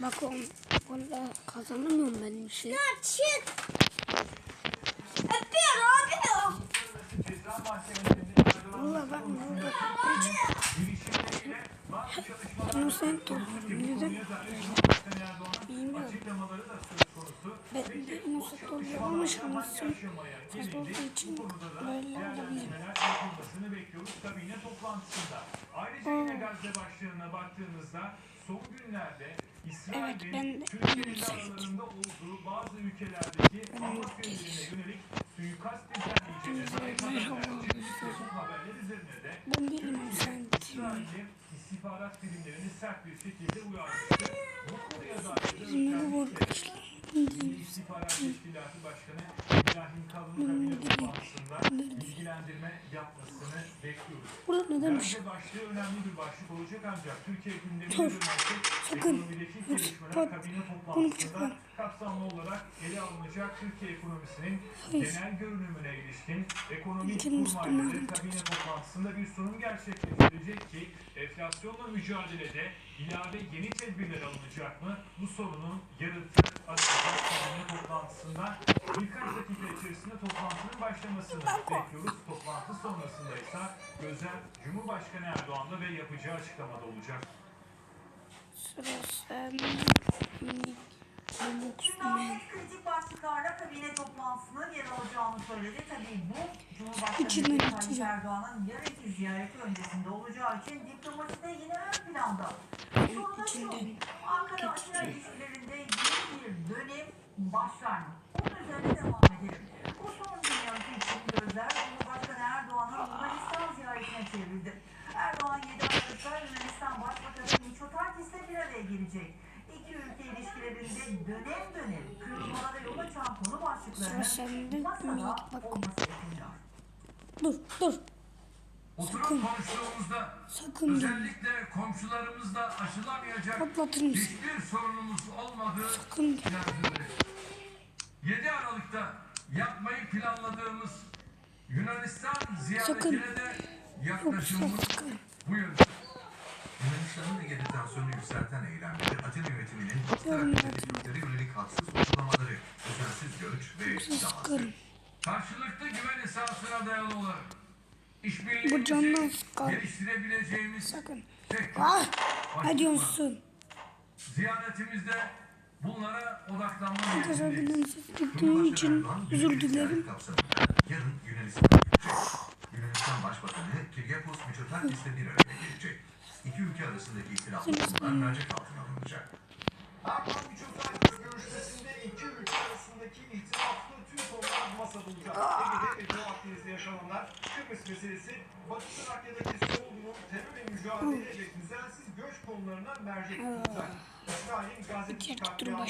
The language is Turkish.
Valla kazanamıyorum ben bir şey. Ya çık. Öpüyor abi. Valla ben burada hiç innocent oluyorum. Neden? Bilmiyorum. Ben de innocent oluyorum ama şansım fazla olduğu için böyle bekliyoruz kabine toplantısında. Ayrıca yine Gazze başlığına baktığımızda son günlerde Evet, ben de Türkiye'nin innocent. aralarında olduğu bazı ülkelerdeki Hamas yönetimine yönelik suikast düzenleyeceğine haberler üzerine de istihbarat birimlerini sert bir şekilde uyarmıştı. Bu konuya dair de İstihbarat Teşkilatı Başkanı İbrahim Kalın kabine toplantısında bilgilendirme yapmasını bekliyoruz. Burada nedenmiş? Gazze başlığı önemli bir başlık olacak ancak Türkiye gündemine Dur, sakın. bak, kabine bunu toplantısında bıçakla. kapsamlı olarak ele alınacak Türkiye ekonomisinin Hayır. genel görünümüne ilişkin ekonomik kurmayları kabine toplantısında bir sunum gerçekleştirecek ki enflasyonla mücadelede ilave yeni tedbirler alınacak mı? Bu sorunun yanıtı açılacak kabine toplantısında toplantının başlamasını bekliyoruz. Toplantı sonrasında ise gözler Cumhurbaşkanı Erdoğan'da ve yapacağı açıklamada olacak. Sıra sen. Minik. Robux Şimdi Man. Ahmet kritik başlıklarla kabine toplantısının yer alacağını söyledi. Tabii bu Cumhurbaşkanı İçinden Recep Tayyip. Erdoğan'ın yarınki ziyareti öncesinde olacağı için diplomaside yine ön planda. Sorun da şu, içinden Ankara Atina geçeceğim. ilişkilerinde yeni bir dönem başlar mı? Bunun üzerine devam edelim. Bu son dünyası için gözler Cumhurbaşkanı Erdoğan'ın Yunanistan ziyaretine çevrildi. Erdoğan 7 Aralık'ta Yunanistan Başbakanı Mitsotakis'le bir araya gelecek. İki ülke ilişkilerinde dönem dönem kırılmalara yol açan konu başlıklarının masada olması bekleniyor. Dur dur. Oturup konuştuğumuzda Sakın. özellikle komşularımızla aşılamayacak Patlatır mısın? hiçbir sorunumuz olmadığı Sakın. inandırılır. 7 Aralık'ta yapmayı planladığımız Yunanistan ziyaretine de yaklaşımımız Sakın. bu yönde. Yunanistan'ın Ege'de tansiyonu yükselten eylemleri, Atina yönetiminin Türklere yönelik haksız uygulamaları, düzensiz göç ve Sıkın. Karşılıklı güven esasına dayalı olarak Bu candan sıkar. geliştirebileceğimiz Sakın. tek Ah! Ne diyorsun? Ziyaretimizde bunlara odaklanma Arkadaşlar Cumhurbaşkanı için özür dilerim. Yarın Yunanistan'a gidecek. Yunanistan Başbakanı Kyriakos Mitsotakis'le bir araya gelecek. İki ülke arasındaki ihtilaflı konular mercek altına alınacak. Erdoğan Mitsotakis görüşmesinde iki ülke arasındaki ihtilaflı tüm konular masada olacak. Ege'de ve Doğu Akdeniz'de yaşananlar, Kıbrıs meselesi, Batı Trakya'daki Soğulu'nun terörle mücadele ve düzensiz göç konularına mercek tutacak. İsrail'in Gazze'deki katliamı ve